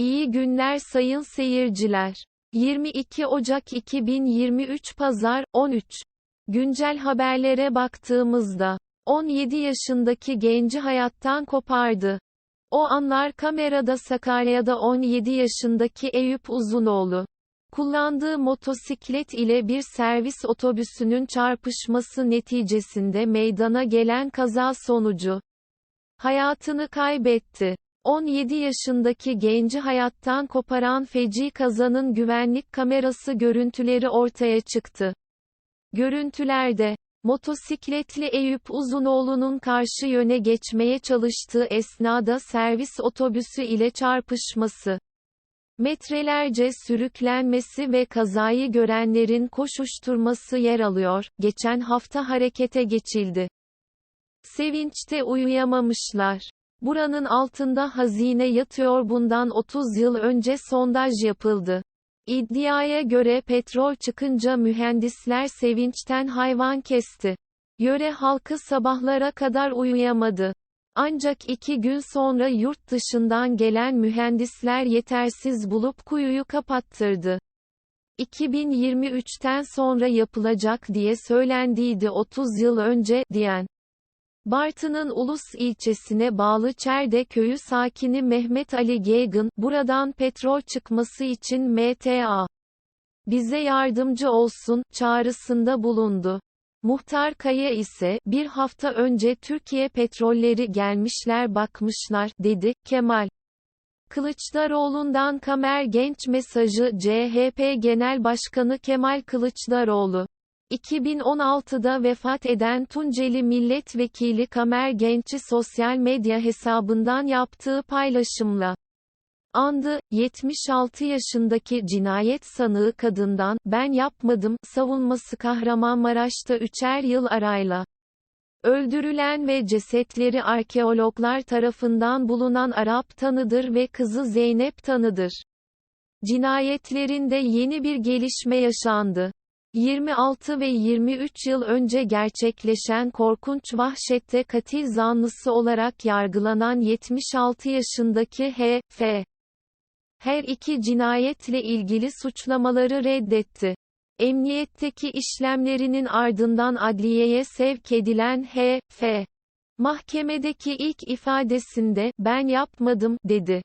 İyi günler sayın seyirciler. 22 Ocak 2023 Pazar, 13. Güncel haberlere baktığımızda, 17 yaşındaki genci hayattan kopardı. O anlar kamerada Sakarya'da 17 yaşındaki Eyüp Uzunoğlu. Kullandığı motosiklet ile bir servis otobüsünün çarpışması neticesinde meydana gelen kaza sonucu hayatını kaybetti. 17 yaşındaki genci hayattan koparan feci kazanın güvenlik kamerası görüntüleri ortaya çıktı. Görüntülerde, motosikletli Eyüp Uzunoğlu'nun karşı yöne geçmeye çalıştığı esnada servis otobüsü ile çarpışması, metrelerce sürüklenmesi ve kazayı görenlerin koşuşturması yer alıyor, geçen hafta harekete geçildi. Sevinçte uyuyamamışlar. Buranın altında hazine yatıyor bundan 30 yıl önce sondaj yapıldı. İddiaya göre petrol çıkınca mühendisler sevinçten hayvan kesti. Yöre halkı sabahlara kadar uyuyamadı. Ancak iki gün sonra yurt dışından gelen mühendisler yetersiz bulup kuyuyu kapattırdı. 2023'ten sonra yapılacak diye söylendiydi 30 yıl önce, diyen. Bartın'ın Ulus ilçesine bağlı Çerde köyü sakini Mehmet Ali Geygın, buradan petrol çıkması için MTA bize yardımcı olsun çağrısında bulundu. Muhtar Kaya ise, bir hafta önce Türkiye petrolleri gelmişler bakmışlar, dedi, Kemal. Kılıçdaroğlu'ndan Kamer Genç mesajı CHP Genel Başkanı Kemal Kılıçdaroğlu. 2016'da vefat eden Tunceli Milletvekili Kamer Genç'i sosyal medya hesabından yaptığı paylaşımla andı, 76 yaşındaki cinayet sanığı kadından, ben yapmadım, savunması Kahramanmaraş'ta üçer yıl arayla öldürülen ve cesetleri arkeologlar tarafından bulunan Arap tanıdır ve kızı Zeynep tanıdır. Cinayetlerinde yeni bir gelişme yaşandı. 26 ve 23 yıl önce gerçekleşen korkunç vahşette katil zanlısı olarak yargılanan 76 yaşındaki H.F. Her iki cinayetle ilgili suçlamaları reddetti. Emniyetteki işlemlerinin ardından adliyeye sevk edilen H.F. Mahkemedeki ilk ifadesinde, ben yapmadım, dedi.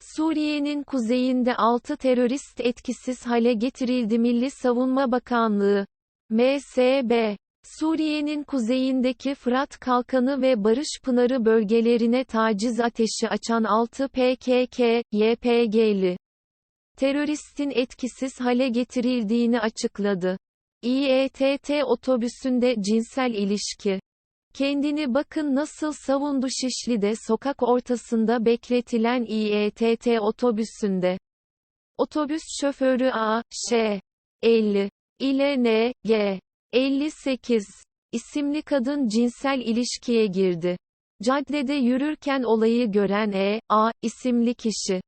Suriye'nin kuzeyinde 6 terörist etkisiz hale getirildi Milli Savunma Bakanlığı. MSB. Suriye'nin kuzeyindeki Fırat Kalkanı ve Barış Pınarı bölgelerine taciz ateşi açan 6 PKK, YPG'li teröristin etkisiz hale getirildiğini açıkladı. İETT otobüsünde cinsel ilişki Kendini bakın nasıl savundu Şişli'de sokak ortasında bekletilen İETT otobüsünde. Otobüs şoförü A, Ş. 50 ile N, G. 58 isimli kadın cinsel ilişkiye girdi. Caddede yürürken olayı gören E, A isimli kişi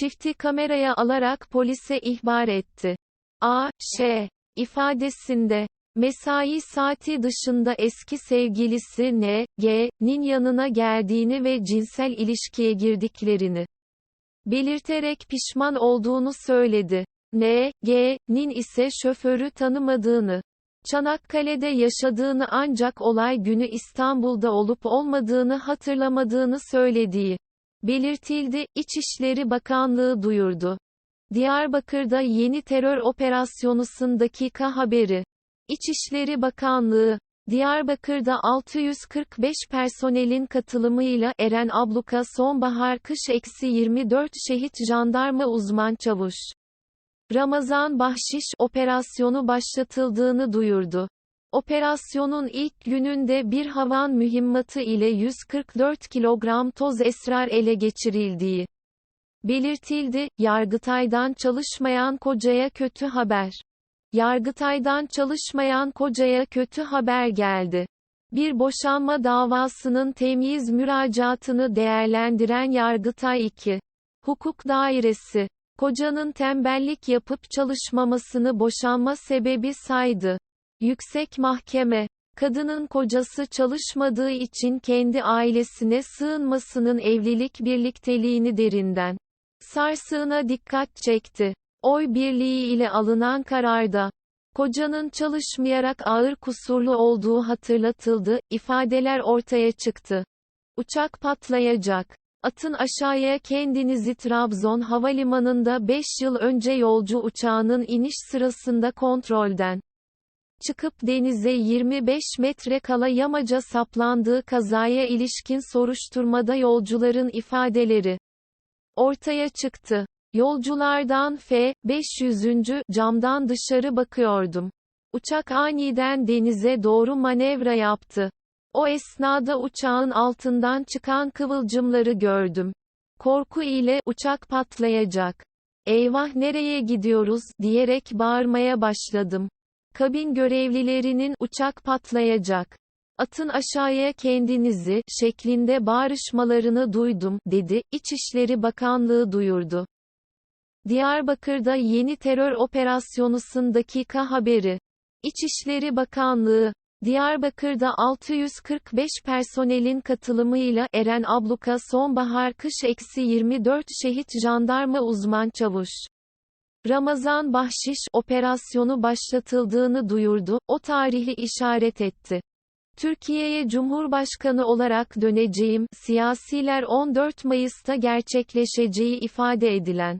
çifti kameraya alarak polise ihbar etti. A, Ş. ifadesinde Mesai saati dışında eski sevgilisi N, G.'nin yanına geldiğini ve cinsel ilişkiye girdiklerini belirterek pişman olduğunu söyledi. N, G.'nin ise şoförü tanımadığını, Çanakkale'de yaşadığını ancak olay günü İstanbul'da olup olmadığını hatırlamadığını söylediği belirtildi, İçişleri Bakanlığı duyurdu. Diyarbakır'da yeni terör operasyonu dakika haberi. İçişleri Bakanlığı, Diyarbakır'da 645 personelin katılımıyla Eren Abluka sonbahar kış eksi 24 şehit jandarma uzman çavuş. Ramazan Bahşiş operasyonu başlatıldığını duyurdu. Operasyonun ilk gününde bir havan mühimmatı ile 144 kilogram toz esrar ele geçirildiği belirtildi. Yargıtay'dan çalışmayan kocaya kötü haber. Yargıtay'dan çalışmayan kocaya kötü haber geldi. Bir boşanma davasının temyiz müracaatını değerlendiren Yargıtay 2. Hukuk Dairesi, kocanın tembellik yapıp çalışmamasını boşanma sebebi saydı. Yüksek Mahkeme, kadının kocası çalışmadığı için kendi ailesine sığınmasının evlilik birlikteliğini derinden sarsığına dikkat çekti. Oy birliği ile alınan kararda, kocanın çalışmayarak ağır kusurlu olduğu hatırlatıldı, ifadeler ortaya çıktı. Uçak patlayacak. Atın aşağıya kendinizi Trabzon havalimanında 5 yıl önce yolcu uçağının iniş sırasında kontrolden çıkıp denize 25 metre kala yamaca saplandığı kazaya ilişkin soruşturmada yolcuların ifadeleri ortaya çıktı. Yolculardan F. 500. camdan dışarı bakıyordum. Uçak aniden denize doğru manevra yaptı. O esnada uçağın altından çıkan kıvılcımları gördüm. Korku ile uçak patlayacak. Eyvah nereye gidiyoruz diyerek bağırmaya başladım. Kabin görevlilerinin uçak patlayacak. Atın aşağıya kendinizi şeklinde bağırışmalarını duydum dedi. İçişleri Bakanlığı duyurdu. Diyarbakır'da yeni terör operasyonu dakika haberi. İçişleri Bakanlığı Diyarbakır'da 645 personelin katılımıyla Eren Abluka sonbahar kış eksi 24 şehit jandarma uzman çavuş. Ramazan bahşiş operasyonu başlatıldığını duyurdu, o tarihi işaret etti. Türkiye'ye Cumhurbaşkanı olarak döneceğim, siyasiler 14 Mayıs'ta gerçekleşeceği ifade edilen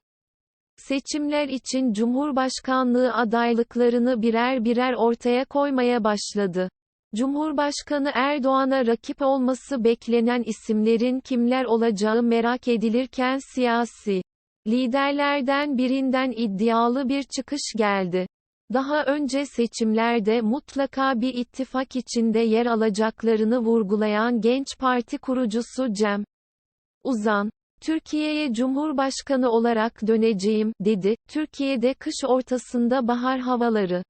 seçimler için Cumhurbaşkanlığı adaylıklarını birer birer ortaya koymaya başladı. Cumhurbaşkanı Erdoğan'a rakip olması beklenen isimlerin kimler olacağı merak edilirken siyasi liderlerden birinden iddialı bir çıkış geldi. Daha önce seçimlerde mutlaka bir ittifak içinde yer alacaklarını vurgulayan Genç Parti kurucusu Cem Uzan, Türkiye'ye Cumhurbaşkanı olarak döneceğim, dedi. Türkiye'de kış ortasında bahar havaları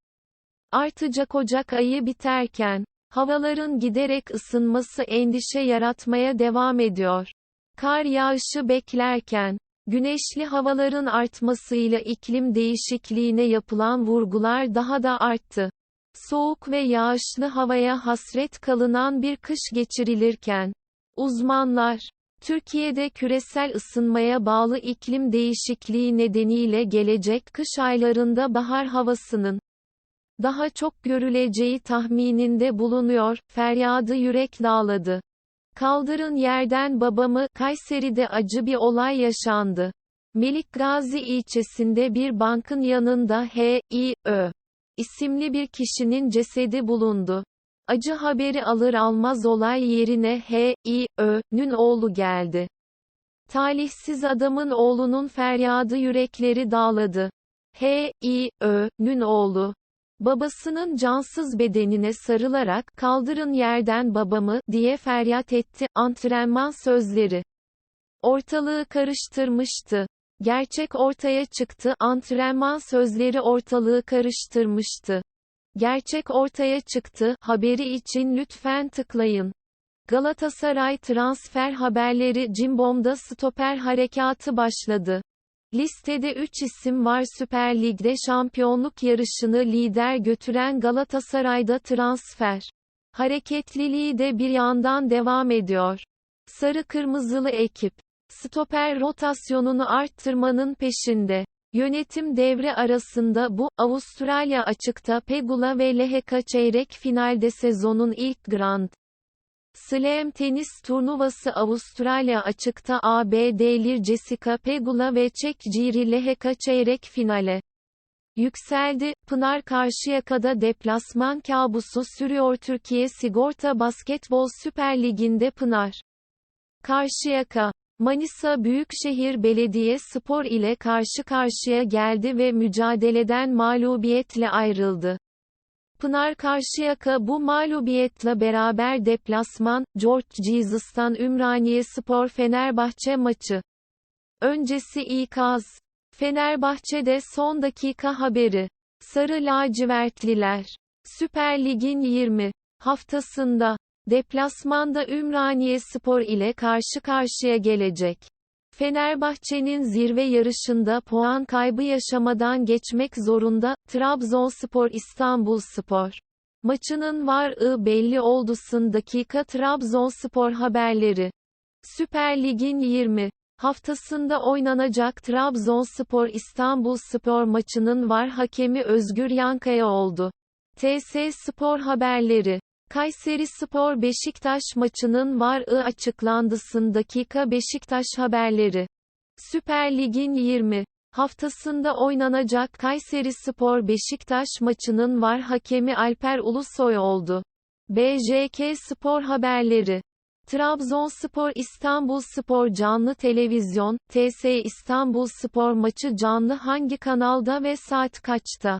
artacak Ocak ayı biterken, havaların giderek ısınması endişe yaratmaya devam ediyor. Kar yağışı beklerken, güneşli havaların artmasıyla iklim değişikliğine yapılan vurgular daha da arttı. Soğuk ve yağışlı havaya hasret kalınan bir kış geçirilirken, uzmanlar, Türkiye'de küresel ısınmaya bağlı iklim değişikliği nedeniyle gelecek kış aylarında bahar havasının daha çok görüleceği tahmininde bulunuyor, feryadı yürek dağladı. Kaldırın yerden babamı, Kayseri'de acı bir olay yaşandı. Melik Gazi ilçesinde bir bankın yanında H.İ.Ö. isimli bir kişinin cesedi bulundu. Acı haberi alır almaz olay yerine H.İ.Ö.'nün oğlu geldi. Talihsiz adamın oğlunun feryadı yürekleri dağladı. H.İ.Ö.'nün oğlu, babasının cansız bedenine sarılarak, kaldırın yerden babamı, diye feryat etti, antrenman sözleri. Ortalığı karıştırmıştı. Gerçek ortaya çıktı, antrenman sözleri ortalığı karıştırmıştı. Gerçek ortaya çıktı, haberi için lütfen tıklayın. Galatasaray transfer haberleri Cimbom'da stoper harekatı başladı. Listede 3 isim var Süper Lig'de şampiyonluk yarışını lider götüren Galatasaray'da transfer. Hareketliliği de bir yandan devam ediyor. Sarı kırmızılı ekip, stoper rotasyonunu arttırmanın peşinde. Yönetim devre arasında bu, Avustralya açıkta Pegula ve Leheka çeyrek finalde sezonun ilk Grand Slam tenis turnuvası Avustralya açıkta ABD'lir Jessica Pegula ve Çek Ciri Leheka çeyrek finale yükseldi. Pınar Karşıyaka'da deplasman kabusu sürüyor Türkiye Sigorta Basketbol Süper Ligi'nde Pınar Karşıyaka Manisa Büyükşehir Belediye Spor ile karşı karşıya geldi ve mücadeleden mağlubiyetle ayrıldı. Pınar Karşıyaka bu mağlubiyetle beraber deplasman, George Jesus'tan Ümraniye Spor Fenerbahçe maçı. Öncesi ikaz. Fenerbahçe'de son dakika haberi. Sarı lacivertliler. Süper Lig'in 20 haftasında Deplasmanda Ümraniye Spor ile karşı karşıya gelecek. Fenerbahçe'nin zirve yarışında puan kaybı yaşamadan geçmek zorunda, Trabzonspor İstanbulspor. Maçının var-ı belli oldu. dakika Trabzonspor haberleri. Süper Lig'in 20 Haftasında oynanacak Trabzonspor İstanbulspor maçının var hakemi Özgür Yankaya oldu. TS Spor haberleri Kayseri Spor Beşiktaş maçının var-ı açıklandısın dakika Beşiktaş haberleri. Süper Lig'in 20 haftasında oynanacak Kayseri Spor Beşiktaş maçının var hakemi Alper Ulusoy oldu. BJK Spor haberleri Trabzonspor İstanbulspor canlı televizyon, TS İstanbulspor maçı canlı hangi kanalda ve saat kaçta?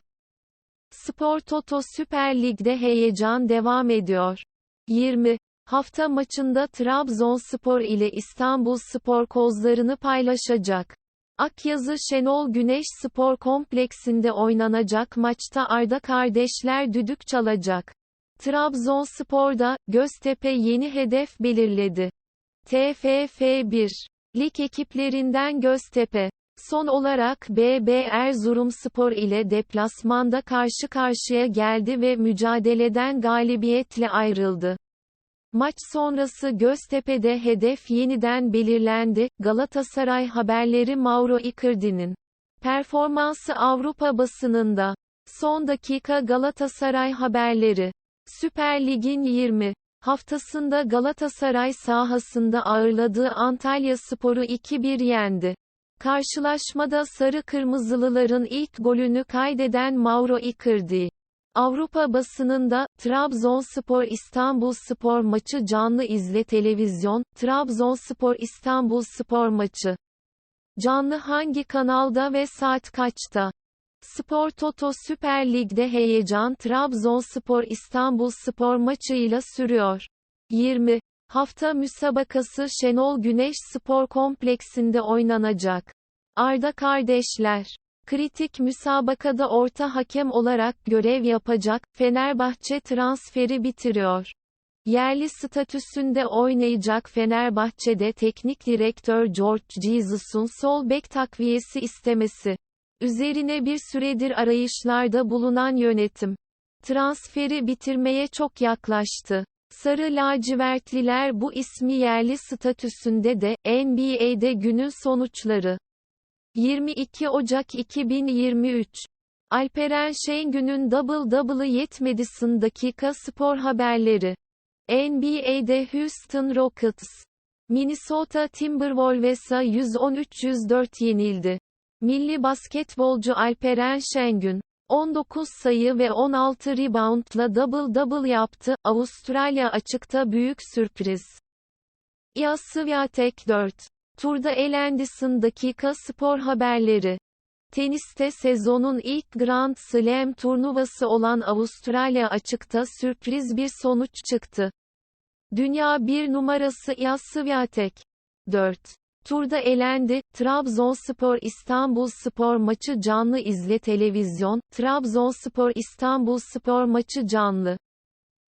Spor Toto Süper Lig'de heyecan devam ediyor. 20. Hafta maçında Trabzonspor ile İstanbulspor kozlarını paylaşacak. Akyazı Şenol Güneş Spor Kompleksinde oynanacak maçta Arda kardeşler düdük çalacak. Trabzonspor'da, Göztepe yeni hedef belirledi. TFF 1. Lig ekiplerinden Göztepe. Son olarak BB Erzurumspor ile deplasmanda karşı karşıya geldi ve mücadeleden galibiyetle ayrıldı. Maç sonrası Göztepe'de hedef yeniden belirlendi. Galatasaray haberleri Mauro Icardi'nin performansı Avrupa basınında. Son dakika Galatasaray haberleri Süper Lig'in 20 haftasında Galatasaray sahasında ağırladığı Antalya Sporu 2-1 yendi. Karşılaşmada sarı kırmızılıların ilk golünü kaydeden Mauro Icardi. Avrupa basınında, Trabzonspor İstanbulspor maçı canlı izle televizyon, Trabzonspor İstanbulspor maçı. Canlı hangi kanalda ve saat kaçta? Spor Toto Süper Lig'de heyecan Trabzonspor İstanbulspor maçıyla sürüyor. 20. Hafta müsabakası Şenol Güneş Spor Kompleksinde oynanacak. Arda kardeşler kritik müsabakada orta hakem olarak görev yapacak, Fenerbahçe transferi bitiriyor. Yerli statüsünde oynayacak Fenerbahçe'de teknik direktör George Jesus'un sol bek takviyesi istemesi. Üzerine bir süredir arayışlarda bulunan yönetim. Transferi bitirmeye çok yaklaştı. Sarı lacivertliler bu ismi yerli statüsünde de, NBA'de günün sonuçları. 22 Ocak 2023 Alperen Şengün'ün double-double'ı yetmedisin dakika spor haberleri. NBA'de Houston Rockets. Minnesota Timberwolves'a 113-104 yenildi. Milli basketbolcu Alperen Şengün, 19 sayı ve 16 reboundla double-double yaptı, Avustralya açıkta büyük sürpriz. İA Swiatek 4. Turda Elendisin dakika spor haberleri. Teniste sezonun ilk Grand Slam turnuvası olan Avustralya açıkta sürpriz bir sonuç çıktı. Dünya bir numarası İA Swiatek. 4. Turda elendi, Trabzonspor İstanbulspor maçı canlı izle televizyon, Trabzonspor İstanbulspor maçı canlı.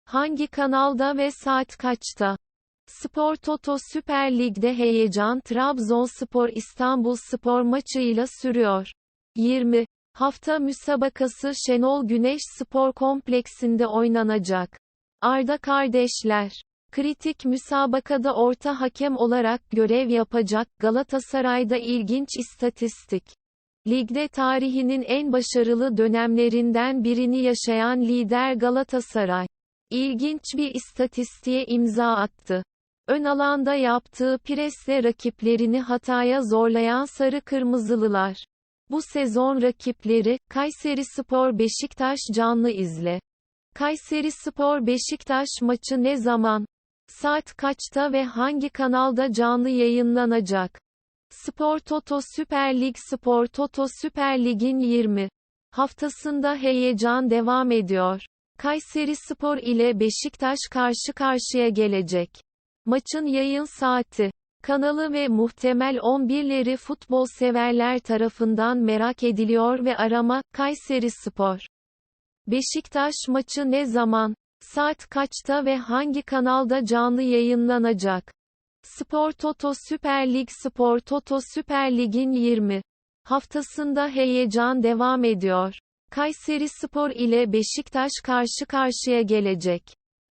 Hangi kanalda ve saat kaçta? Spor Toto Süper Lig'de heyecan Trabzonspor İstanbulspor maçıyla sürüyor. 20. Hafta müsabakası Şenol Güneş Spor Kompleksinde oynanacak. Arda kardeşler Kritik müsabakada orta hakem olarak görev yapacak Galatasaray'da ilginç istatistik. Ligde tarihinin en başarılı dönemlerinden birini yaşayan lider Galatasaray. İlginç bir istatistiğe imza attı. Ön alanda yaptığı presle rakiplerini hataya zorlayan sarı kırmızılılar. Bu sezon rakipleri, Kayseri Spor Beşiktaş canlı izle. Kayseri Spor Beşiktaş maçı ne zaman? Saat kaçta ve hangi kanalda canlı yayınlanacak? Spor Toto Süper Lig Spor Toto Süper Lig'in 20 haftasında heyecan devam ediyor. Kayseri Spor ile Beşiktaş karşı karşıya gelecek. Maçın yayın saati, kanalı ve muhtemel 11'leri futbol severler tarafından merak ediliyor ve arama, Kayseri Spor. Beşiktaş maçı ne zaman? Saat kaçta ve hangi kanalda canlı yayınlanacak? Spor Toto Süper Lig Spor Toto Süper Lig'in 20 haftasında heyecan devam ediyor. Kayseri Spor ile Beşiktaş karşı karşıya gelecek.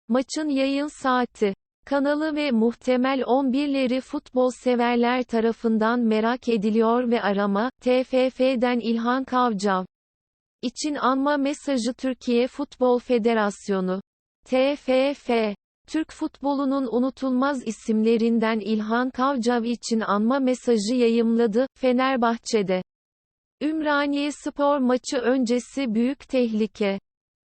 Maçın yayın saati kanalı ve muhtemel 11'leri futbol severler tarafından merak ediliyor ve arama, TFF'den İlhan Kavcav için anma mesajı Türkiye Futbol Federasyonu. TFF Türk futbolunun unutulmaz isimlerinden İlhan Kavcav için anma mesajı yayımladı, Fenerbahçe'de. Ümraniye Spor maçı öncesi büyük tehlike.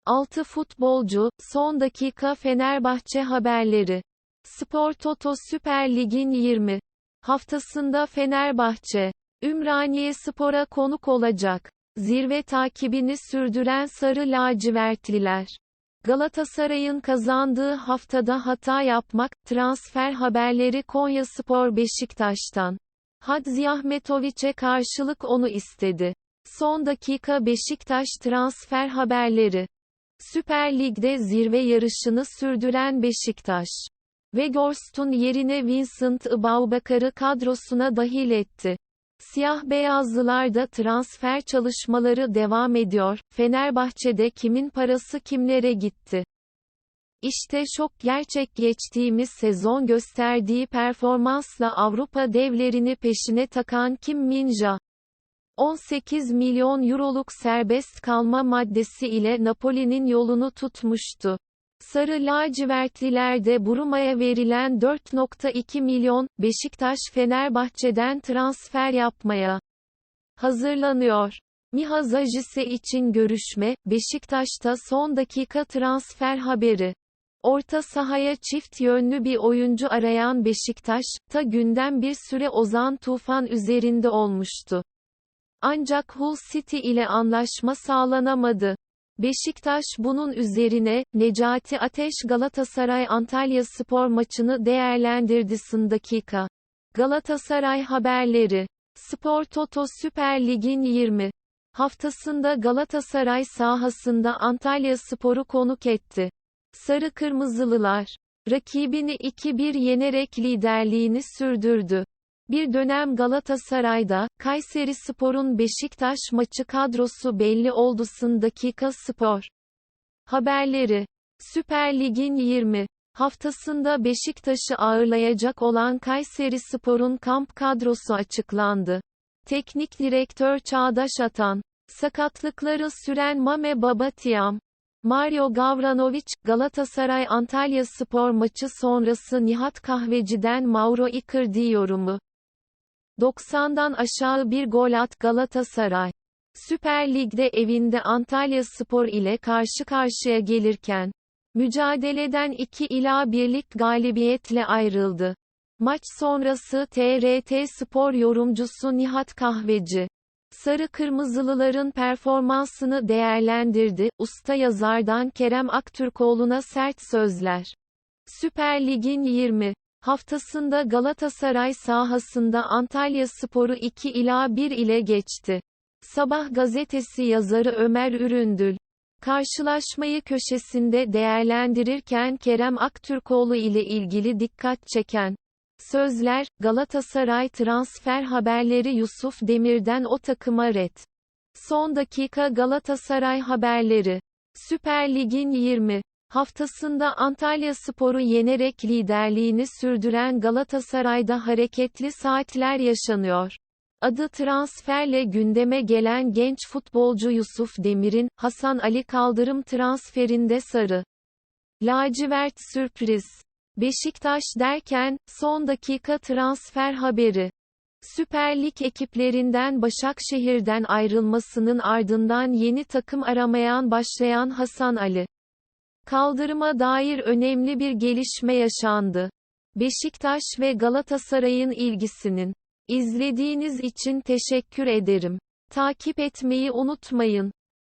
6 futbolcu, son dakika Fenerbahçe haberleri. Spor Toto Süper Lig'in 20 haftasında Fenerbahçe, Ümraniye Spor'a konuk olacak. Zirve takibini sürdüren Sarı Lacivertliler. Galatasaray'ın kazandığı haftada hata yapmak, transfer haberleri Konyaspor Beşiktaş'tan. Hadzi Ahmetoviç'e karşılık onu istedi. Son dakika Beşiktaş transfer haberleri. Süper Lig'de zirve yarışını sürdüren Beşiktaş. Weghorst'un yerine Vincent Aboubakar'ı kadrosuna dahil etti. Siyah beyazlılarda transfer çalışmaları devam ediyor. Fenerbahçe'de kimin parası kimlere gitti? İşte şok gerçek geçtiğimiz sezon gösterdiği performansla Avrupa devlerini peşine takan Kim Min-ja. 18 milyon euroluk serbest kalma maddesi ile Napoli'nin yolunu tutmuştu. Sarı lacivertlilerde Buruma'ya verilen 4.2 milyon, Beşiktaş Fenerbahçe'den transfer yapmaya hazırlanıyor. Miha Zajise için görüşme, Beşiktaş'ta son dakika transfer haberi. Orta sahaya çift yönlü bir oyuncu arayan Beşiktaş, ta günden bir süre Ozan Tufan üzerinde olmuştu. Ancak Hull City ile anlaşma sağlanamadı. Beşiktaş bunun üzerine, Necati Ateş Galatasaray Antalya Spor maçını değerlendirdi son dakika. Galatasaray haberleri. Spor Toto Süper Lig'in 20 haftasında Galatasaray sahasında Antalya Spor'u konuk etti. Sarı Kırmızılılar, rakibini 2-1 yenerek liderliğini sürdürdü. Bir dönem Galatasaray'da, Kayseri Spor'un Beşiktaş maçı kadrosu belli oldu Sın dakika spor. Haberleri. Süper Lig'in 20 haftasında Beşiktaş'ı ağırlayacak olan Kayseri Spor'un kamp kadrosu açıklandı. Teknik direktör Çağdaş Atan, sakatlıkları süren Mame Babatiam, Mario Gavranovic, Galatasaray Antalya Spor maçı sonrası Nihat Kahveci'den Mauro Icardi yorumu. 90'dan aşağı bir gol at Galatasaray. Süper Lig'de evinde Antalya Spor ile karşı karşıya gelirken, mücadeleden 2 ila 1'lik galibiyetle ayrıldı. Maç sonrası TRT Spor yorumcusu Nihat Kahveci, Sarı Kırmızılıların performansını değerlendirdi, usta yazardan Kerem Aktürkoğlu'na sert sözler. Süper Lig'in 20 haftasında Galatasaray sahasında Antalya Sporu 2 ila 1 ile geçti. Sabah gazetesi yazarı Ömer Üründül, karşılaşmayı köşesinde değerlendirirken Kerem Aktürkoğlu ile ilgili dikkat çeken sözler, Galatasaray transfer haberleri Yusuf Demir'den o takıma red. Son dakika Galatasaray haberleri. Süper Lig'in 20 haftasında Antalya Sporu yenerek liderliğini sürdüren Galatasaray'da hareketli saatler yaşanıyor. Adı transferle gündeme gelen genç futbolcu Yusuf Demir'in, Hasan Ali Kaldırım transferinde sarı. Lacivert sürpriz. Beşiktaş derken, son dakika transfer haberi. Süper Lig ekiplerinden Başakşehir'den ayrılmasının ardından yeni takım aramayan başlayan Hasan Ali. Kaldırıma dair önemli bir gelişme yaşandı. Beşiktaş ve Galatasaray'ın ilgisinin. İzlediğiniz için teşekkür ederim. Takip etmeyi unutmayın.